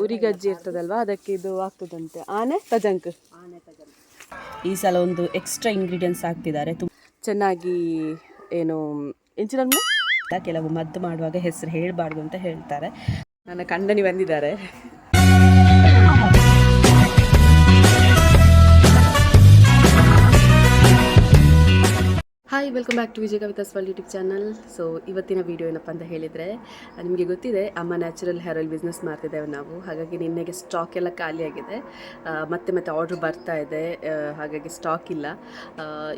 ಉರಿಗಜ್ಜಿ ಇರ್ತದಲ್ವಾ? ಅದಕ್ಕೆ ಇದು ಆಗ್ತದಂತೆ. ಆನೆ ತಜಂಕ್. ಈ ಸಲ ಒಂದು ಎಕ್ಸ್ಟ್ರಾ ಇಂಗ್ರೀಡಿಯೆಂಟ್ಸ್ ಹಾಕ್ತಿದ್ದಾರೆ. ತುಂಬ ಚೆನ್ನಾಗಿ ಏನು ಇಂಚಿನ ಕೆಲವು ಮದ್ದು ಮಾಡುವಾಗ ಹೆಸರು ಹೇಳಬಾರ್ದು ಅಂತ ಹೇಳ್ತಾರೆ. ನನ್ನ ಕಂಡನಿ ಬಂದಿದ್ದಾರೆ. Hi welcome back to Vijaya Kavita's world YouTube channel so ಇವತ್ತಿನ ವಿಡಿಯೋ ಏನಪ್ಪ ಅಂತ ಹೇಳಿದರೆ, ನಿಮಗೆ ಗೊತ್ತಿದೆ, ಅಮ್ಮ ನ್ಯಾಚುರಲ್ ಹೇರ್ ಆಯಿಲ್ ಬಿಸ್ನೆಸ್ ಮಾಡ್ತಿದ್ದೇವೆ ನಾವು. ಹಾಗಾಗಿ ನಿನ್ನೆಗೆ ಸ್ಟಾಕ್ ಎಲ್ಲ ಖಾಲಿಯಾಗಿದೆ ಮತ್ತೆ ಮತ್ತೆ ಆರ್ಡ್ರ್ ಬರ್ತಾ ಇದೆ. ಹಾಗಾಗಿ ಸ್ಟಾಕ್ ಇಲ್ಲ.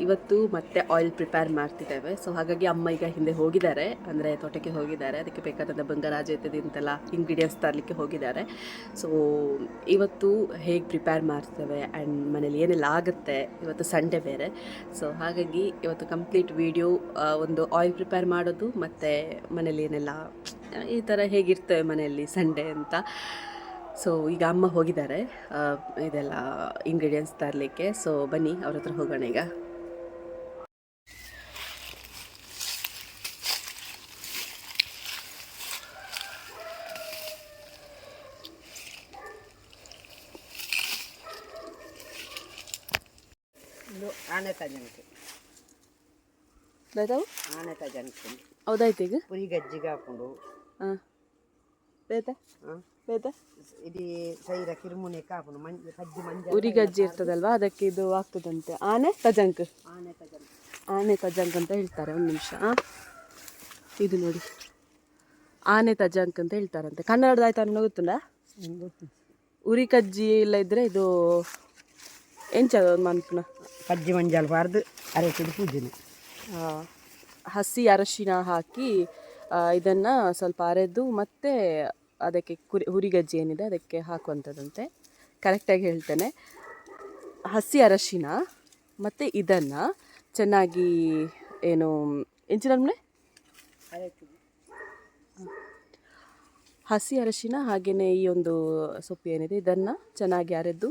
ಇವತ್ತು ಮತ್ತೆ ಆಯಿಲ್ ಪ್ರಿಪೇರ್ ಮಾಡ್ತಿದ್ದೇವೆ. ಸೊ ಹಾಗಾಗಿ ಅಮ್ಮ ಈಗ ಹಿಂದೆ ಹೋಗಿದ್ದಾರೆ. ಅಂದರೆ ತೋಟಕ್ಕೆ ಹೋಗಿದ್ದಾರೆ. ಅದಕ್ಕೆ ಬೇಕಾದಂಥ ಬಂಗಾರಾಜ ಇರ್ತದೆ ಅಂತೆಲ್ಲ ಇಂಗ್ರೀಡಿಯೆಂಟ್ಸ್ ತರಲಿಕ್ಕೆ ಹೋಗಿದ್ದಾರೆ. ಸೊ ಇವತ್ತು ಹೇಗೆ ಪ್ರಿಪೇರ್ ಮಾಡ್ತೇವೆ ಆ್ಯಂಡ್ ಮನೇಲಿ ಏನೆಲ್ಲ ಆಗುತ್ತೆ, ಇವತ್ತು ಸಂಡೇ ಬೇರೆ. ಸೊ ಹಾಗಾಗಿ ಇವತ್ತು ಕಂಪ್ಲೀಟ್ ವಿಡಿಯೋ ಒಂದು ಆಯಿಲ್ ಪ್ರಿಪೇರ್ ಮಾಡೋದು, ಮತ್ತು ಮನೇಲಿ ಏನೆಲ್ಲ, ಈ ಥರ ಹೇಗಿರ್ತವೆ ಮನೆಯಲ್ಲಿ ಸಂಡೇ ಅಂತ. ಸೊ ಈಗ ಅಮ್ಮ ಹೋಗಿದ್ದಾರೆ. ಇದೆಲ್ಲ ಇಂಗ್ರೀಡಿಯೆಂಟ್ಸ್ ತರಲಿಕ್ಕೆ. ಸೊ ಬನ್ನಿ, ಅವ್ರ ಹತ್ರ ಹೋಗೋಣ ಈಗ. ಆನೆ ಆನೆತ ಜನಕ್ಕೆ ಆನೆ ತಜಂಕ ಹೌದಾಯ್ತು ಈಗ? ಪುರಿ ಗಜ್ಜಿಗೆ ಹಾಕೊಂಡು ಹಾಂ. ಬೇತ? ಹಾಂ. ಬೇತ? ಇದು ಸೈರ ಕಿರುಮುನೆ ಹಾಕೊಂಡು ಮಂಜ ಕಜ್ಜಿ ಮಂಜ ಉರಿಗಜ್ಜಿ ಇರ್ತದಲ್ವಾ? ಅದಕ್ಕೆ ಇದು ಆಗ್ತದಂತೆ ಆನೆ ತಜಂಕ್ ಆನೆ ತಜಂಕ್ ಆನೆ ತಜಂಕ್ ಅಂತ ಹೇಳ್ತಾರೆ ಒಂದು ನಿಮಿಷ ಇದು ನೋಡಿ. ಆನೆ ತಜಂಕ್ ಅಂತ ಹೇಳ್ತಾರಂತೆ. ಕನ್ನಡದ ಆಯ್ತಾ ಗೊತ್ತುಂಡ? ಗೊತ್ತು. ಉರಿ ಕಜ್ಜಿ ಇಲ್ಲ ಇದ್ರೆ ಇದು ಎಂಚ ಮನ್ಪುನ? ಕಜ್ಜಿ ಮಂಜಾಲ್ ಬಾರ್ದು ಅರೆ ಪೂಜೆನೆ. ಹಸಿ ಅರಶಿನ ಹಾಕಿ ಇದನ್ನು ಸ್ವಲ್ಪ ಅರೆದು ಮತ್ತೆ ಅದಕ್ಕೆ ಕುರಿ ಹುರಿಗಜ್ಜಿ ಏನಿದೆ ಅದಕ್ಕೆ ಹಾಕುವಂಥದ್ದಂತೆ. ಕರೆಕ್ಟಾಗಿ ಹೇಳ್ತೇನೆ. ಹಸಿ ಅರಶಿನ ಮತ್ತು ಇದನ್ನು ಚೆನ್ನಾಗಿ ಏನು ಅರೆಕಿದು ಹಸಿ ಅರಶಿನ ಹಾಗೆಯೇ ಈ ಒಂದು ಸೊಪ್ಪು ಏನಿದೆ ಇದನ್ನು ಚೆನ್ನಾಗಿ ಅರೆದು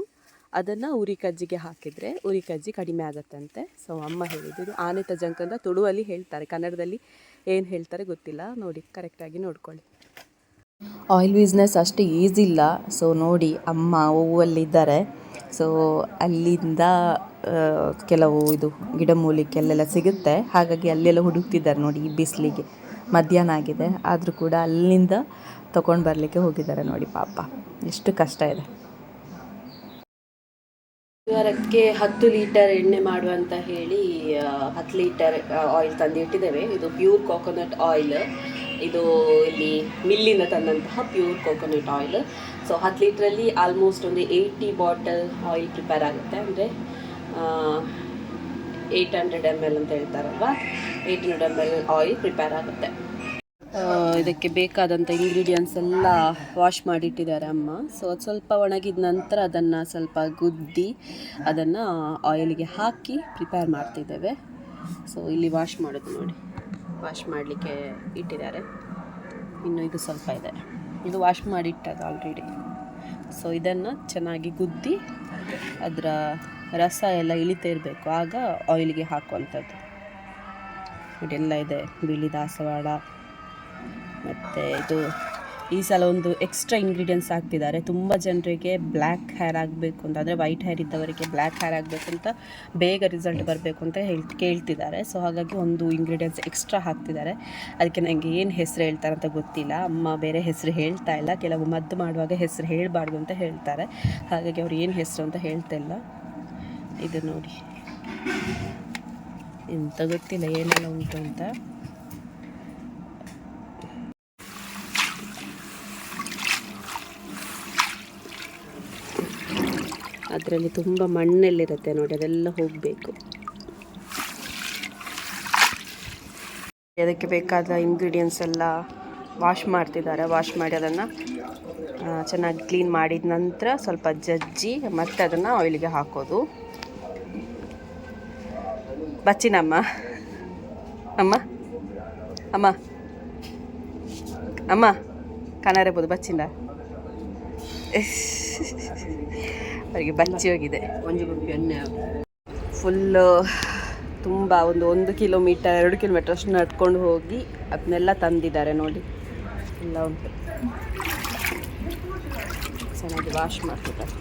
ಅದನ್ನು ಉರಿ ಕಜ್ಜಿಗೆ ಹಾಕಿದರೆ ಉರಿ ಕಜ್ಜಿ ಕಡಿಮೆ ಆಗುತ್ತಂತೆ. ಸೊ ಅಮ್ಮ ಹೇಳಿದ್ದು ಆನೆ ತಜಂಕ ಅಂತ ತುಳುವಲ್ಲಿ ಹೇಳ್ತಾರೆ. ಕನ್ನಡದಲ್ಲಿ ಏನು ಹೇಳ್ತಾರೆ ಗೊತ್ತಿಲ್ಲ. ನೋಡಿ ಕರೆಕ್ಟಾಗಿ ನೋಡ್ಕೊಳ್ಳಿ. ಆಯಿಲ್ ಬಿಸ್ನೆಸ್ ಅಷ್ಟು ಈಸಿ ಇಲ್ಲ. ಸೊ ನೋಡಿ, ಅಮ್ಮ ಹೂವಲ್ಲಿದ್ದಾರೆ. ಸೊ ಅಲ್ಲಿಂದ ಕೆಲವು ಇದು ಗಿಡಮೂಲಿಕೆ ಅಲ್ಲೆಲ್ಲ ಸಿಗುತ್ತೆ. ಹಾಗಾಗಿ ಅಲ್ಲೆಲ್ಲ ಹುಡುಕ್ತಿದ್ದಾರೆ ನೋಡಿ, ಈ ಬಿಸಿಲಿಗೆ. ಮಧ್ಯಾಹ್ನ ಆಗಿದೆ. ಆದರೂ ಕೂಡ ಅಲ್ಲಿಂದ ತಗೊಂಡು ಬರಲಿಕ್ಕೆ ಹೋಗಿದ್ದಾರೆ ನೋಡಿ ಪಾಪ. ಎಷ್ಟು ಕಷ್ಟ ಇದೆ. ವಾರಕ್ಕೆ ಹತ್ತು ಲೀಟರ್ ಎಣ್ಣೆ ಮಾಡುವಂತ ಹೇಳಿ ಹತ್ತು ಲೀಟರ್ ಆಯಿಲ್ ತಂದು ಇಟ್ಟಿದ್ದೇವೆ. ಇದು ಪ್ಯೂರ್ ಕೋಕೋನಟ್ ಆಯಿಲ್ ಇದು ಇಲ್ಲಿ ಮಿಲ್ಲಿಂದ ತಂದಂತಹ ಪ್ಯೂರ್ ಕೋಕೋನಟ್ ಆಯಿಲ್ ಸೊ ಹತ್ತು ಲೀಟ್ರಲ್ಲಿ ಆಲ್ಮೋಸ್ಟ್ ಒಂದು ಏಯ್ಟಿ ಬಾಟಲ್ ಆಯಿಲ್ ಪ್ರಿಪೇರ್ ಆಗುತ್ತೆ. ಅಂದರೆ ಏಯ್ಟ್ ಹಂಡ್ರೆಡ್ ಎಂ ಎಲ್ ಅಂತ ಹೇಳ್ತಾರಲ್ವಾ? Eight hundred M L oil prepare ಆಗುತ್ತೆ. ಇದಕ್ಕೆ ಬೇಕಾದಂಥ ಇಂಗ್ರೀಡಿಯೆಂಟ್ಸ್ ಎಲ್ಲ ವಾಶ್ ಮಾಡಿಟ್ಟಿದ್ದಾರೆ ಅಮ್ಮ. ಸೊ ಅದು ಸ್ವಲ್ಪ ಒಣಗಿದ ನಂತರ ಅದನ್ನು ಸ್ವಲ್ಪ ಗುದ್ದಿ ಅದನ್ನು ಆಯಿಲಿಗೆ ಹಾಕಿ ಪ್ರಿಪೇರ್ ಮಾಡ್ತಿದ್ದೇವೆ. ಸೊ ಇಲ್ಲಿ ವಾಶ್ ಮಾಡೋದು ನೋಡಿ. ವಾಶ್ ಮಾಡಲಿಕ್ಕೆ ಇಟ್ಟಿದ್ದಾರೆ. ಇನ್ನು ಇದು ಸ್ವಲ್ಪ ಇದೆ. ಇದು ವಾಶ್ ಮಾಡಿಟ್ಟದು ಆಲ್ರೆಡಿ ಸೊ ಇದನ್ನು ಚೆನ್ನಾಗಿ ಗುದ್ದಿ ಅದರ ರಸ ಎಲ್ಲ ಇಳಿತಾ ಇರಬೇಕು. ಆಗ ಆಯಿಲಿಗೆ ಹಾಕುವಂಥದ್ದು ಇದೆಲ್ಲ ಇದೆ. ಬಿಳಿ ದಾಸವಾಳ ಮತ್ತು ಇದು ಈ ಸಲ ಒಂದು ಎಕ್ಸ್ಟ್ರಾ ಇಂಗ್ರೀಡಿಯೆಂಟ್ಸ್ ಹಾಕ್ತಿದ್ದಾರೆ. ತುಂಬ ಜನರಿಗೆ ಬ್ಲ್ಯಾಕ್ ಹೇರ್ ಆಗಬೇಕು ಅಂತ ಅಂದರೆ ವೈಟ್ ಹೇರ್ ಇದ್ದವರಿಗೆ ಬ್ಲ್ಯಾಕ್ ಹೇರ್ ಆಗಬೇಕು ಅಂತ ಬೇಗ ರಿಸಲ್ಟ್ ಬರಬೇಕು ಅಂತ ಹೇಳಿ ಕೇಳ್ತಿದ್ದಾರೆ. ಸೊ ಹಾಗಾಗಿ ಒಂದು ಇಂಗ್ರೀಡಿಯೆಂಟ್ಸ್ ಎಕ್ಸ್ಟ್ರಾ ಹಾಕ್ತಿದ್ದಾರೆ. ಅದಕ್ಕೆ ನನಗೆ ಏನು ಹೆಸರು ಹೇಳ್ತಾರೆ ಅಂತ ಗೊತ್ತಿಲ್ಲ. ಅಮ್ಮ ಬೇರೆ ಹೆಸರು ಹೇಳ್ತಾ ಇಲ್ಲ. ಕೆಲವು ಮದ್ದು ಮಾಡುವಾಗ ಹೆಸರು ಹೇಳಬಾರ್ದು ಅಂತ ಹೇಳ್ತಾರೆ. ಹಾಗಾಗಿ ಅವ್ರು ಏನು ಹೆಸರು ಅಂತ ಹೇಳ್ತಾ ಇಲ್ಲ. ಇದು ನೋಡಿ. ಎಂತ ಗೊತ್ತಿಲ್ಲ ಏನೆಲ್ಲ ಉಂಟು ಅಂತ. ಅದರಲ್ಲಿ ತುಂಬ ಮಣ್ಣಲ್ಲಿರುತ್ತೆ ನೋಡಿ, ಅದೆಲ್ಲ ಹೋಗಬೇಕು. ಅದಕ್ಕೆ ಬೇಕಾದ ಇಂಗ್ರೀಡಿಯೆಂಟ್ಸ್ ಎಲ್ಲ ವಾಶ್ ಮಾಡ್ತಿದ್ದಾರೆ ವಾಶ್ ಮಾಡಿ ಅದನ್ನು ಚೆನ್ನಾಗಿ ಕ್ಲೀನ್ ಮಾಡಿದ ನಂತರ ಸ್ವಲ್ಪ ಜಜ್ಜಿ ಮತ್ತೆ ಅದನ್ನು ಆಯಿಲಿಗೆ ಹಾಕೋದು. ಬಚ್ಚಿನಮ್ಮ? ಅಮ್ಮ? ಅಮ್ಮ? ಅಮ್ಮ? ಕನರಬಹುದು ಬಚ್ಚಿಂದ. ಅವರಿಗೆ ಬಚ್ಚಿ ಹೋಗಿದೆ ಒಂಜಿ ಗುಂಪಿ ಎಣ್ಣೆ. ಫುಲ್ಲು ತುಂಬ ಒಂದು ಒಂದು ಕಿಲೋಮೀಟರ್, ಎರಡು ಕಿಲೋಮೀಟರ್ ಅಷ್ಟು ನಡ್ಕೊಂಡು ಹೋಗಿ ಅದನ್ನೆಲ್ಲ ತಂದಿದ್ದಾರೆ ನೋಡಿ. ಎಲ್ಲ ಉಂಟು. ಚೆನ್ನಾಗಿ ವಾಶ್ ಮಾಡ್ತಿದ್ದಾರೆ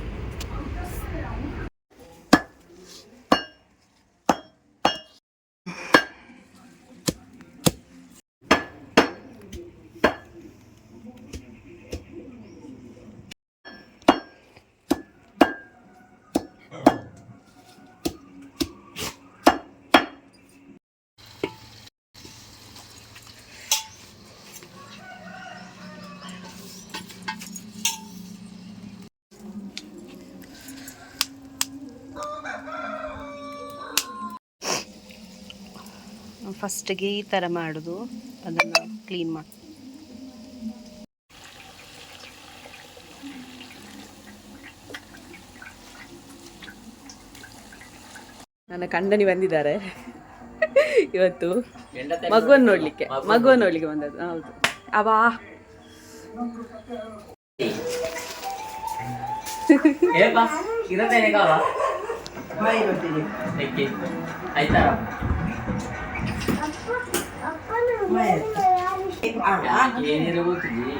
ಫಸ್ಟಿಗೆ ಈ ಥರ ಮಾಡೋದು ಅದನ್ನು ಕ್ಲೀನ್ ಮಾಡಿ ನನ್ನ ಕಂಡನಿ ಬಂದಿದ್ದಾರೆ. ಇವತ್ತು ಮಗುವನ್ನು ನೋಡ್ಲಿಕ್ಕೆ ಮಗುವನ್ನು ನೋಡ್ಲಿಕ್ಕೆ ಬಂದದ್ದು. ಹೌದು. ಅವಾ. ಆಯ್ತಾ? ಏನಿರು ಗೊತ್ತಿದ್ದಿ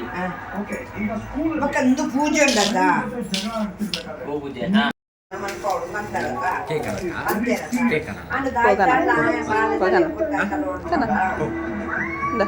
ಮಕ್ಕಂದು ಪೂಜೆ ಉಂಟದ ಹೋಗುದೇ ಹಾ ಹೋಗೋಣ. ಹೋಗೋಣ. ಇಂದ.